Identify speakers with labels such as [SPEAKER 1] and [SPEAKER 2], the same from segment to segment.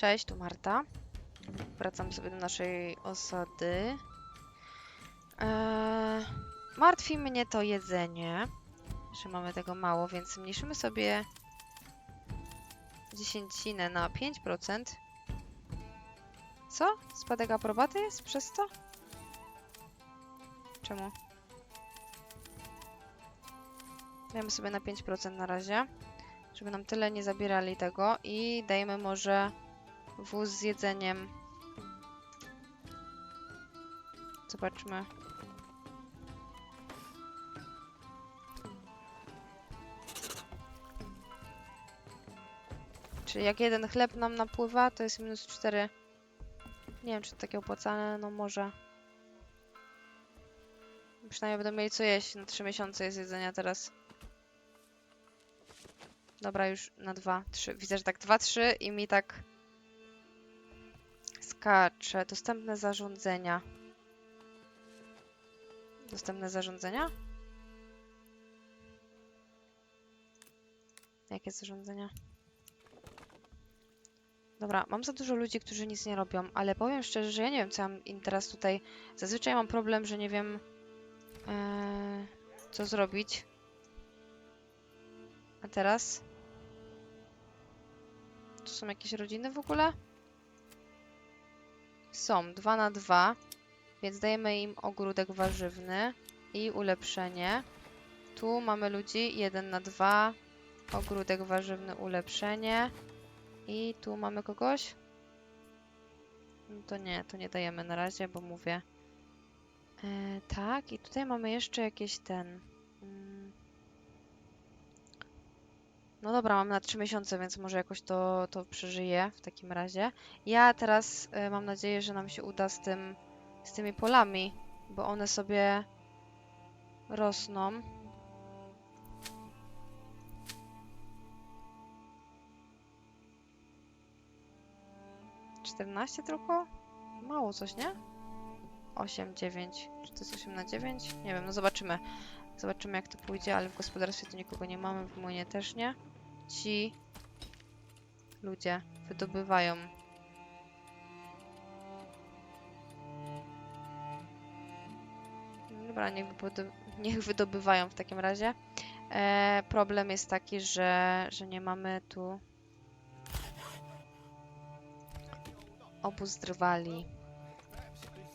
[SPEAKER 1] Cześć, tu Marta. Wracam sobie do naszej osady. Eee, martwi mnie to jedzenie, że mamy tego mało, więc zmniejszymy sobie dziesięcinę na 5%. Co? Spadek aprobaty jest przez to? Czemu? Dajemy sobie na 5% na razie, żeby nam tyle nie zabierali tego i dajemy może wóz z jedzeniem. Zobaczmy. Czyli jak jeden chleb nam napływa, to jest minus 4. Nie wiem, czy to takie opłacalne, no może. Przynajmniej będą mieli co jeść. Na 3 miesiące jest jedzenia teraz. Dobra, już na 2, 3. Widzę, że tak 2, 3 i mi tak skacze. Dostępne zarządzenia. Dostępne zarządzenia? Jakie zarządzenia? Dobra, mam za dużo ludzi, którzy nic nie robią, ale powiem szczerze, że ja nie wiem, co mam im teraz tutaj. Zazwyczaj mam problem, że nie wiem, e, co zrobić. A teraz? Tu są jakieś rodziny w ogóle? Są, 2 na 2, więc dajemy im ogródek warzywny i ulepszenie. Tu mamy ludzi 1 na 2, ogródek warzywny, ulepszenie. I tu mamy kogoś? No to nie, to nie dajemy na razie, bo mówię. E, tak, i tutaj mamy jeszcze jakieś ten. mm. No dobra, mam na 3 miesiące, więc może jakoś to, to przeżyję w takim razie. Ja teraz e, mam nadzieję, że nam się uda z tym, z tymi polami, bo one sobie rosną. Czternaście tylko? Mało coś, nie? 8, 9. Czy to jest 8 na 9? Nie wiem, no zobaczymy. Zobaczymy jak to pójdzie, ale w gospodarstwie tu nikogo nie mamy, w młynie też nie. Ci ludzie wydobywają. Dobra, niech, niech wydobywają w takim razie. E, problem jest taki, że, że nie mamy tu obóz drwali.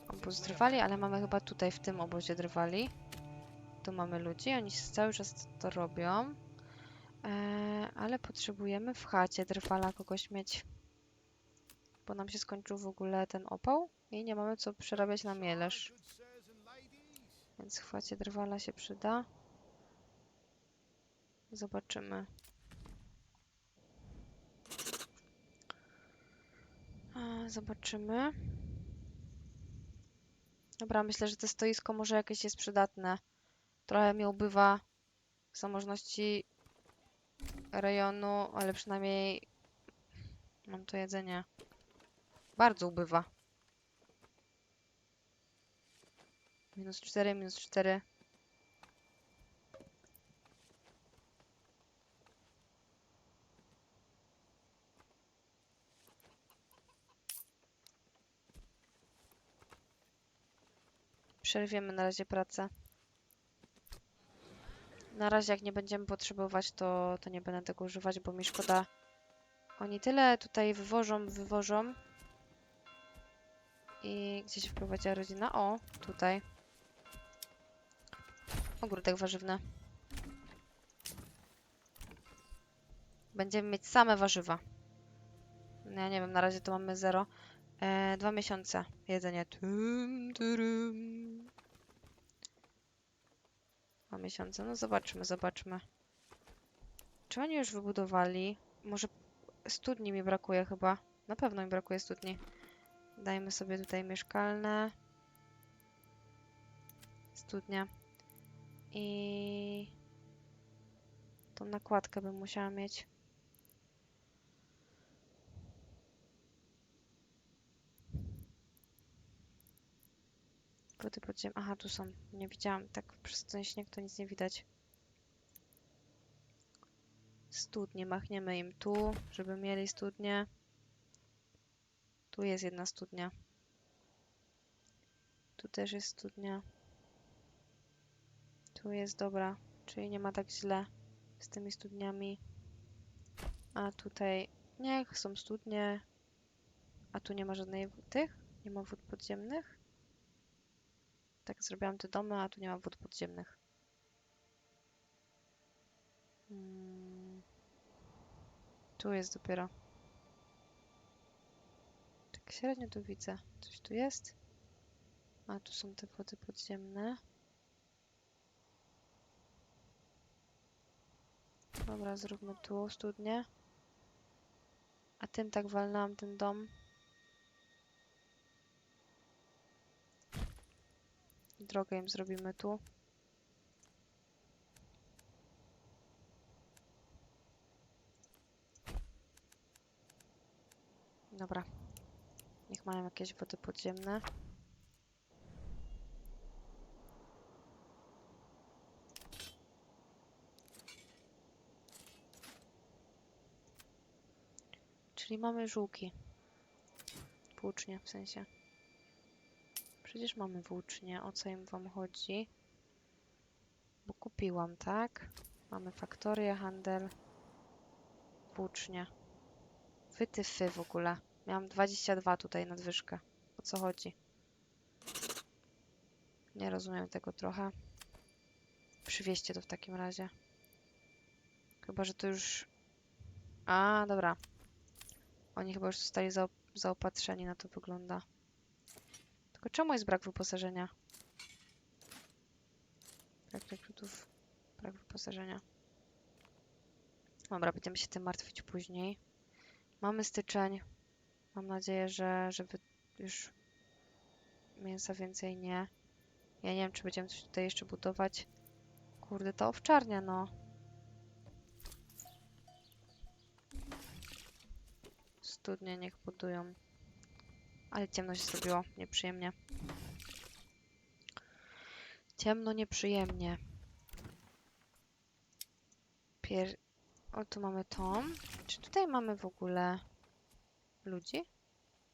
[SPEAKER 1] Obóz drwali, ale mamy chyba tutaj w tym obozie drwali. Tu mamy ludzi, oni cały czas to robią. E, ale potrzebujemy w chacie drwala kogoś mieć. Bo nam się skończył w ogóle ten opał i nie mamy co przerabiać na mielesz. Więc w chacie drwala się przyda. Zobaczymy. Zobaczymy. Dobra, myślę, że to stoisko może jakieś jest przydatne. Trochę mi ubywa zamożności rejonu, ale przynajmniej mam to jedzenie. Bardzo ubywa. Minus 4, minus 4. Przerwiemy na razie pracę. Na razie jak nie będziemy potrzebować, to, to nie będę tego używać, bo mi szkoda. Oni tyle tutaj wywożą, wywożą. I gdzie się wprowadziła rodzina? O, tutaj. Ogródek warzywny. Będziemy mieć same warzywa. No Ja nie wiem, na razie to mamy zero. E, dwa miesiące jedzenie. Tum, turum. Dwa miesiące. No zobaczmy, zobaczmy. Czy oni już wybudowali? Może studni mi brakuje chyba. Na pewno mi brakuje studni. Dajmy sobie tutaj mieszkalne. Studnia. I tą nakładkę bym musiała mieć. Wody podziem. Aha, tu są. Nie widziałam. Tak przez ten śnieg to nic nie widać. Studnie. Machniemy im tu, żeby mieli studnie. Tu jest jedna studnia. Tu też jest studnia. Tu jest dobra, czyli nie ma tak źle z tymi studniami. A tutaj niech są studnie. A tu nie ma żadnej tych? Nie ma wód podziemnych? Tak zrobiłam te domy, a tu nie ma wód podziemnych. Mm. Tu jest dopiero. Tak średnio tu widzę. Coś tu jest? A tu są te wody podziemne. Dobra, zróbmy tu studnię. A tym tak walnęłam ten dom. Drogę im zrobimy tu. Dobra. Niech mają jakieś wody podziemne. Czyli mamy żółki. Włócznie w sensie. Przecież mamy włócznie. O co im wam chodzi? Bo kupiłam, tak? Mamy faktorię, handel. Włócznie. Wytyfy w ogóle. Miałam 22 tutaj nadwyżkę. O co chodzi? Nie rozumiem tego trochę. Przywieźcie to w takim razie. Chyba, że to już... A, dobra. Oni chyba już zostali zaop zaopatrzeni, na to wygląda. Tylko czemu jest brak wyposażenia? Brak rekrutów, brak wyposażenia. Dobra, będziemy się tym martwić później. Mamy styczeń. Mam nadzieję, że, że wy już mięsa więcej nie. Ja nie wiem, czy będziemy coś tutaj jeszcze budować. Kurde, ta owczarnia, no. Studnie niech budują. Ale ciemno się zrobiło, nieprzyjemnie. Ciemno, nieprzyjemnie. Pier... O, tu mamy tom. Czy tutaj mamy w ogóle ludzi?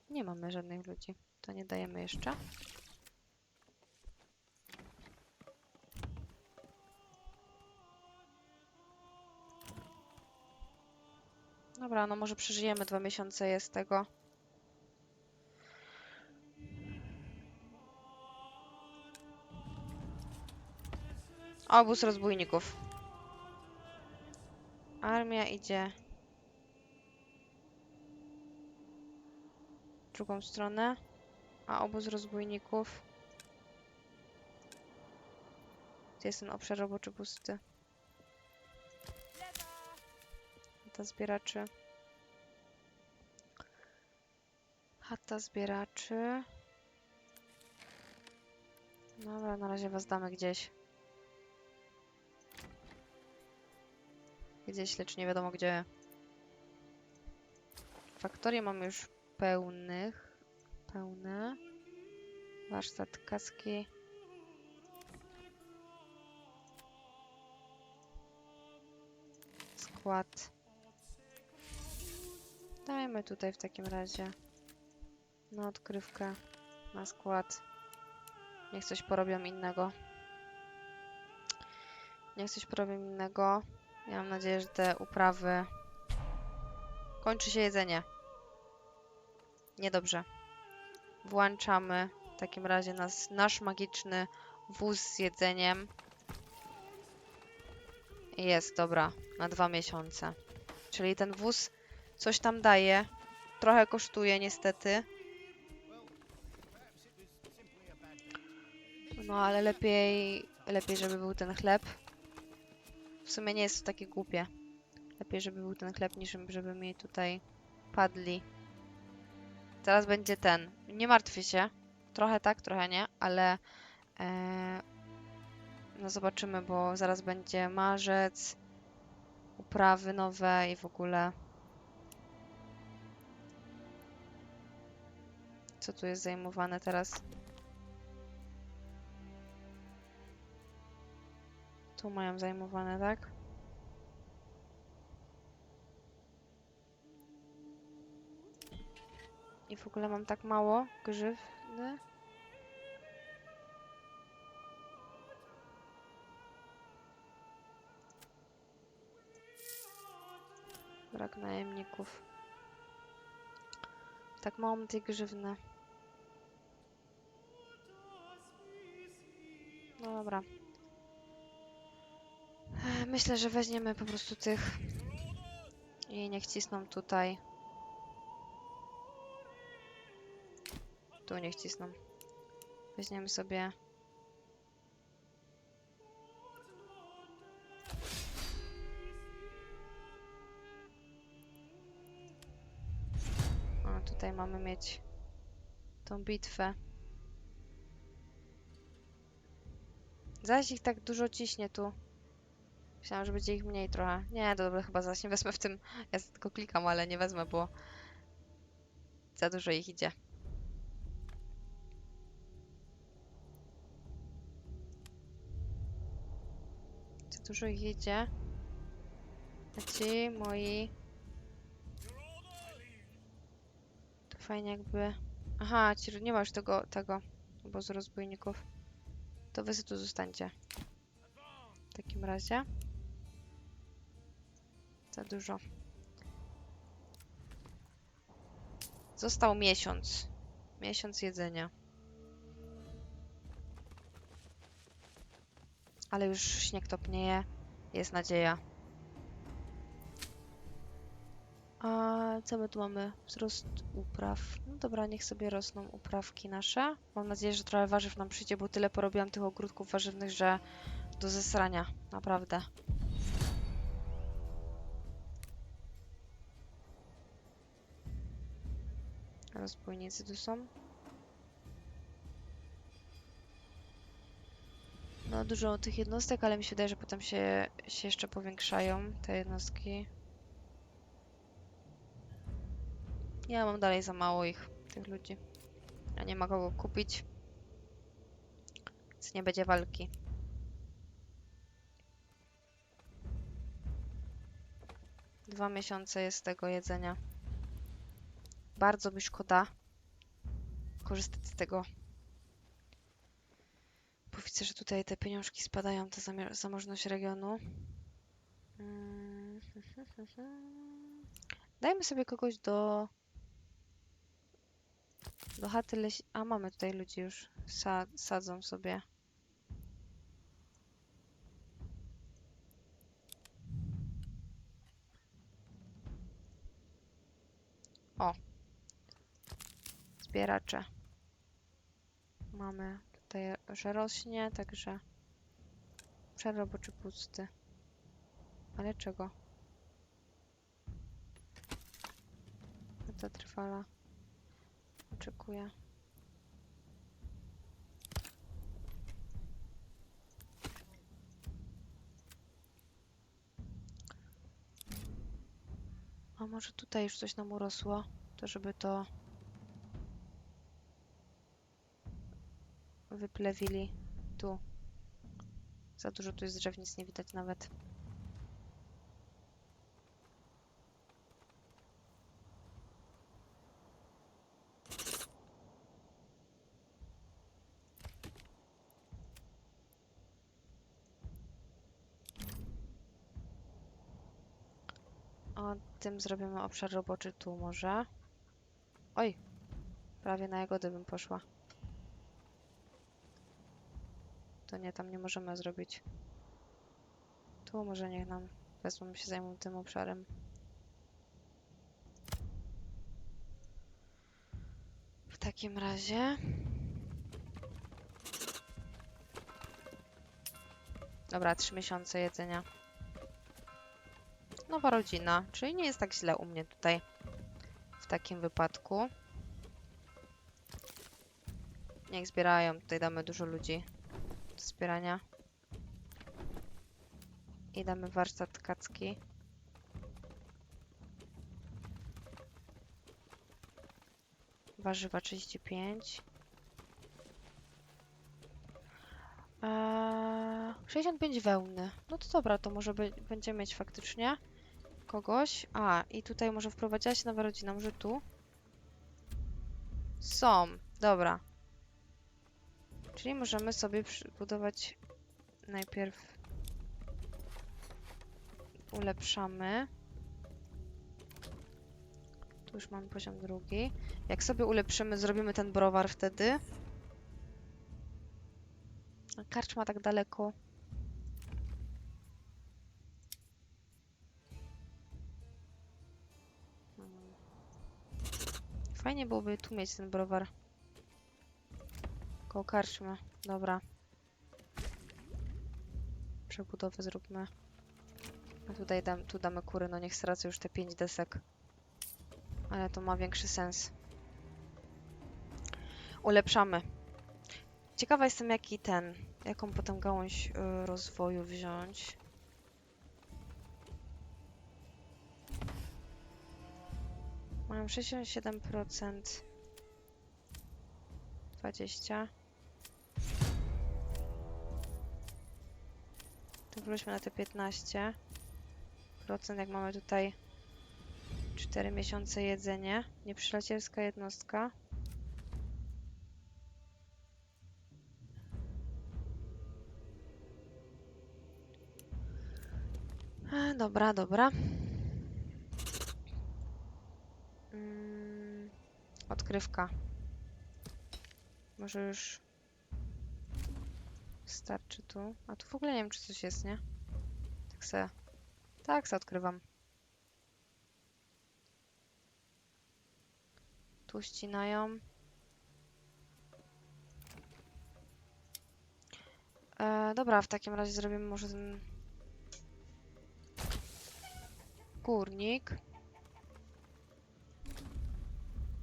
[SPEAKER 1] Nie mamy żadnych ludzi. To nie dajemy jeszcze. Dobra, no może przeżyjemy dwa miesiące jest tego. Obóz rozbójników. Armia idzie w drugą stronę, a obóz rozbójników. Gdzie jest ten obszar roboczy pusty? Chata zbieraczy. Chata zbieraczy. Dobra, na razie was damy gdzieś. Gdzieś, lecz nie wiadomo gdzie. Faktorie mamy już pełnych. Pełne. Warsztat kaski. Skład. Dajmy tutaj w takim razie na odkrywkę, na skład. Niech coś porobią innego. Niech coś porobią innego. Ja mam nadzieję, że te uprawy... Kończy się jedzenie. Niedobrze. Włączamy w takim razie nas, nasz magiczny wóz z jedzeniem. Jest, dobra. Na dwa miesiące. Czyli ten wóz coś tam daje. Trochę kosztuje niestety. No ale lepiej, lepiej żeby był ten chleb. W sumie nie jest to takie głupie. Lepiej, żeby był ten chleb, niż żeby mi tutaj padli. Teraz będzie ten. Nie martwię się. Trochę tak, trochę nie, ale e, no zobaczymy, bo zaraz będzie marzec, uprawy nowe i w ogóle. Co tu jest zajmowane teraz? Tu mają zajmowane, tak? I w ogóle mam tak mało grzywny. Brak najemników. Tak mało mam tej grzywny. No dobra. Myślę, że weźmiemy po prostu tych i niech cisną tutaj. Tu niech cisną. Weźmiemy sobie. O, tutaj mamy mieć tą bitwę. Zaś ich tak dużo ciśnie tu. Myślałam, że będzie ich mniej trochę. Nie, dobra, chyba zaś nie wezmę w tym. Ja tylko klikam, ale nie wezmę, bo za dużo ich idzie. Za dużo ich idzie. A ci moi... To fajnie jakby... Aha, ci nie ma już tego, tego obozu rozbójników. To wy tu zostańcie. W takim razie. Za dużo. Został miesiąc. Miesiąc jedzenia. Ale już śnieg topnieje. Jest nadzieja. A co my tu mamy? Wzrost upraw. No dobra, niech sobie rosną uprawki nasze. Mam nadzieję, że trochę warzyw nam przyjdzie, bo tyle porobiłam tych ogródków warzywnych, że do zesrania. Naprawdę. Rozbójnicy tu są. No dużo tych jednostek, ale mi się wydaje, że potem się, się jeszcze powiększają te jednostki. Ja mam dalej za mało ich, tych ludzi. Ja nie ma kogo kupić. Więc nie będzie walki. Dwa miesiące jest tego jedzenia. Bardzo mi szkoda korzystać z tego. Bo widzę, że tutaj te pieniążki spadają, ta zamożność regionu. Mm, Dajmy sobie kogoś do do chaty leś... A, mamy tutaj ludzi już. Sa sadzą sobie. O. Zbieracze. Mamy tutaj, że rośnie, także przeroboczy pusty. Ale czego? A ta trwala. Oczekuję. A może tutaj już coś nam urosło? To żeby to wyplewili tu. Za dużo tu jest drzew, nic nie widać nawet. O tym zrobimy obszar roboczy tu może. Oj, prawie na jagody bym poszła. To nie, tam nie możemy zrobić. Tu może niech nam wezmą się zajmą tym obszarem. W takim razie... Dobra, trzy miesiące jedzenia. Nowa rodzina, czyli nie jest tak źle u mnie tutaj w takim wypadku. Niech zbierają, tutaj damy dużo ludzi do zbierania. I damy warsztat tkacki. Warzywa 35. Eee, 65 wełny. No to dobra, to może by, będziemy mieć faktycznie kogoś. A, i tutaj może wprowadziła się nowa rodzina, może tu? Są. Dobra. Czyli możemy sobie budować najpierw ulepszamy. Tu już mamy poziom drugi. Jak sobie ulepszymy, zrobimy ten browar wtedy. A karczma tak daleko. Hmm. Fajnie byłoby tu mieć ten browar. Koło karczmy. Dobra. Przebudowę zróbmy. A tutaj dam, tu damy kury, no niech stracę już te 5 desek. Ale to ma większy sens. Ulepszamy. Ciekawa jestem jaki ten, jaką potem gałąź y, rozwoju wziąć. Mam 67%. 20. wróćmy na te 15 procent, jak mamy tutaj 4 miesiące jedzenie. Nieprzyjacielska jednostka. Dobra, dobra. Mm, odkrywka. Może już starczy tu. A tu w ogóle nie wiem, czy coś jest, nie? Tak se tak, se odkrywam. Tu ścinają. E, dobra, w takim razie zrobimy może ten kurnik.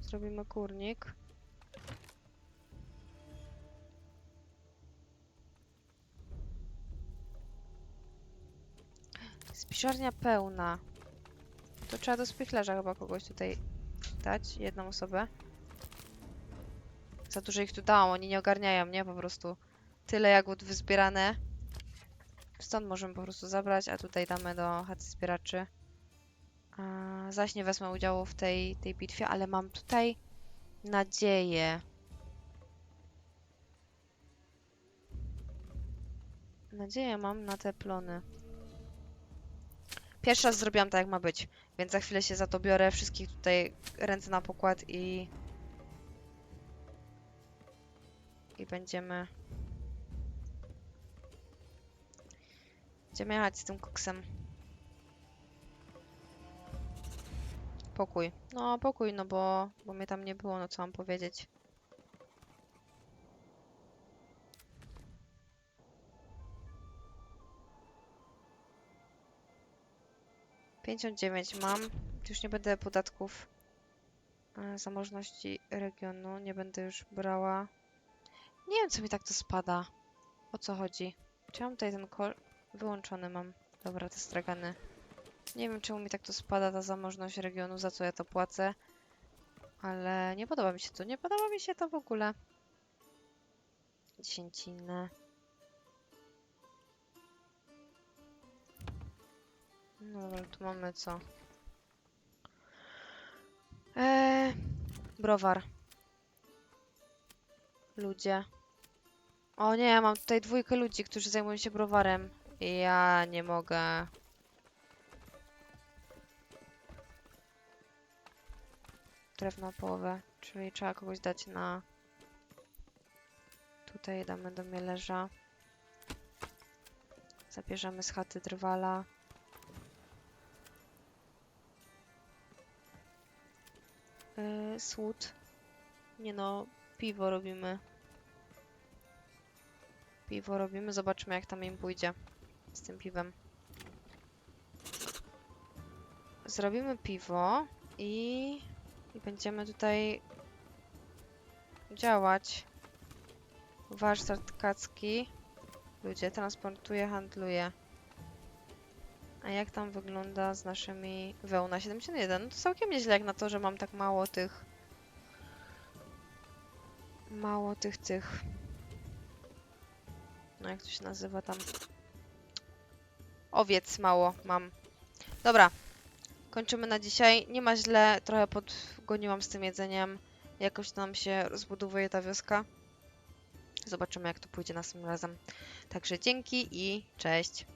[SPEAKER 1] Zrobimy kurnik. Spiżarnia pełna. To trzeba do spichlerza chyba kogoś tutaj dać. Jedną osobę. Za dużo ich tu dałam, oni nie ogarniają, nie? Po prostu tyle jagód wyzbierane. Stąd możemy po prostu zabrać, a tutaj damy do chaty zbieraczy. A, zaś nie wezmę udziału w tej, tej bitwie, ale mam tutaj nadzieję. Nadzieję mam na te plony. Pierwszy raz zrobiłam tak, jak ma być, więc za chwilę się za to biorę. Wszystkich tutaj ręce na pokład i... I będziemy... Będziemy jechać z tym koksem. Pokój. No, pokój, no bo, bo mnie tam nie było, no co mam powiedzieć. Pięćdziesiąt dziewięć mam. Już nie będę podatków e, zamożności regionu. Nie będę już brała. Nie wiem, co mi tak to spada. O co chodzi? Mam tutaj ten kol... Wyłączony mam. Dobra, te stragany. Nie wiem, czemu mi tak to spada, ta zamożność regionu, za co ja to płacę. Ale nie podoba mi się to. Nie podoba mi się to w ogóle. Dziesięciny. Dobra, tu mamy co? Eee, browar. Ludzie. O nie, mam tutaj dwójkę ludzi, którzy zajmują się browarem. Ja nie mogę. Drewno połowę, czyli trzeba kogoś dać na... Tutaj damy do mielerza. Zabierzemy z chaty drwala. Yy, słód. Nie no, piwo robimy. Piwo robimy, zobaczymy jak tam im pójdzie z tym piwem. Zrobimy piwo i, i będziemy tutaj działać. Warsztat tkacki. Ludzie transportuje, handluje. A jak tam wygląda z naszymi wełna 71? No to całkiem nieźle jak na to, że mam tak mało tych mało tych tych no jak to się nazywa tam owiec mało mam. Dobra, kończymy na dzisiaj. Nie ma źle, trochę podgoniłam z tym jedzeniem. jakoś nam się rozbudowuje ta wioska. Zobaczymy, jak to pójdzie następnym razem. Także dzięki i cześć.